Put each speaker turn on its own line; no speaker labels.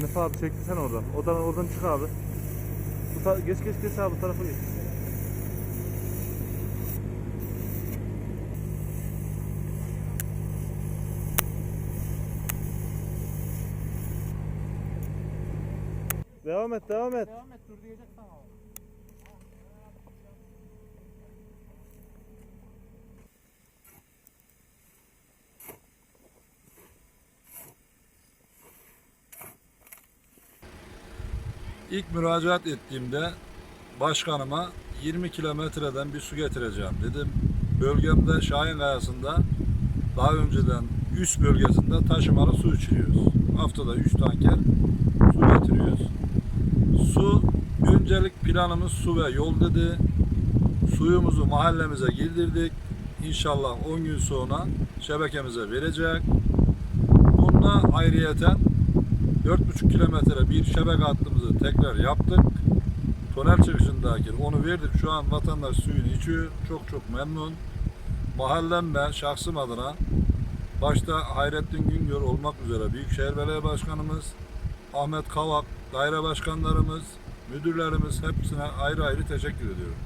Nefa abi çekti sen oradan. Oradan oradan çık abi. Bu geç geç geç abi bu tarafa geç. Devam et, devam et.
Devam et dur diyecek sana. o.
İlk müracaat ettiğimde başkanıma 20 kilometreden bir su getireceğim dedim. Bölgemde Şahin Kayası'nda daha önceden üst bölgesinde taşımalı su içiriyoruz. Haftada 3 tanker su getiriyoruz. Su öncelik planımız su ve yol dedi. Suyumuzu mahallemize girdirdik. İnşallah 10 gün sonra şebekemize verecek. Bununla ayrıyeten 4,5 kilometre bir şebeke hattımızı tekrar yaptık. Tonel çıkışındaki onu verdik. Şu an vatandaş suyunu içiyor. Çok çok memnun. Mahallem ve şahsım adına başta Hayrettin Güngör olmak üzere Büyükşehir Belediye Başkanımız, Ahmet Kavak, daire başkanlarımız, müdürlerimiz hepsine ayrı ayrı teşekkür ediyorum.